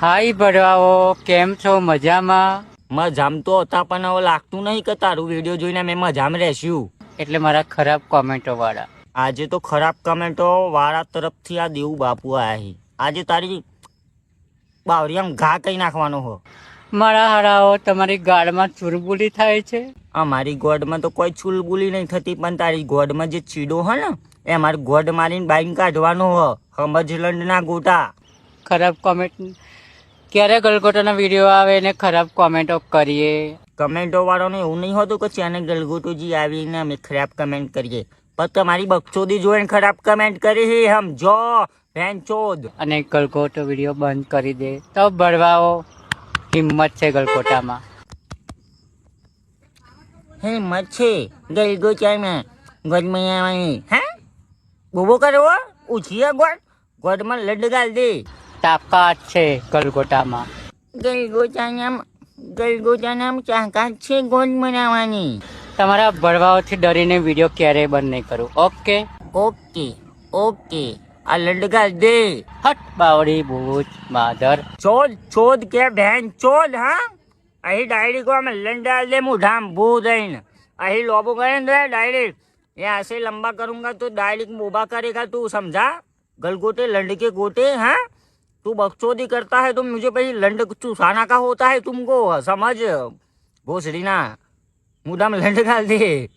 હાય ભરવાઓ કેમ છો? મજામાં? મજામ તો હતા પણ હવે લાગતું નહીં કે તારું વીડિયો જોઈને મેં મજામ રહેશું. એટલે મારા ખરાબ કોમેન્ટો વાળા. આજે તો ખરાબ કોમેન્ટો વાળા તરફથી આ દેવું બાપુ આયા આજે તારી બાવરિયામ ઘા કઈ નાખવાનો હો? મારા હારાઓ તમારી ગાળમાં ચુલબુલી થાય છે? અમારી ગોડમાં તો કોઈ ચુલબુલી નહીં થતી પણ તારી ગોડમાં જે ચીડો હે ને એ મારે ગોડ મારીને બાઈન કાઢવાનો હો. સમજલંડના ગોટા. ખરાબ કોમેન્ટ ક્યારે ગલગોટોના વીડિયો આવે ને ખરાબ કોમેન્ટો કરીએ? કમેન્ટો વાળાને એવું નહીં હોતું કે ચેનલ ગલગોટોજી આવીને અમે ખરાબ કમેન્ટ કરીએ. પણ તમારી બક્ષોદી જોઈને ખરાબ કમેન્ટ કરી છે હમ જો ભેન ચોદ. અને ગલગોટો વીડિયો બંધ કરી દે. તો ભરવાઓ હિંમત છે ગલગોટામાં. હિંમત છે. ગલગોટામાં ગોદમાં આવવાની હે? બોબો કરવો ઉછીયા ગોડ ગોડમાં લડ ગાલ દે. તાકાત છે ગલગોટામાં ગલગો ચાઈનામ ગલગો ચાઈનામ ચાકાત છે ગોડ બનાવવાની તમારા ભરવાઓથી ડરીને વિડીયો ક્યારેય બંધ નહીં કરું ઓકે ઓકે ઓકે આ લડ ગાલ દે હટ બાવડી ભૂત માધર ચોદ ચોદ કે બહેન ચોદ હા અહીં ડાયરેક્ટ को हमें लन डाल दे मुठाम भू दईन અહીં लोबो करेंगे डायरेक्ट ये ऐसे लंबा करूंगा तो डायरेक्ट मोबा करेगा तू समझा गलगोटे लंड के गोटे हाँ तू बकचोदी करता है तो मुझे भाई लंड चूसाना का होता है तुमको समझ भोसड़ी ना मुढ़ा में लंड डाल दे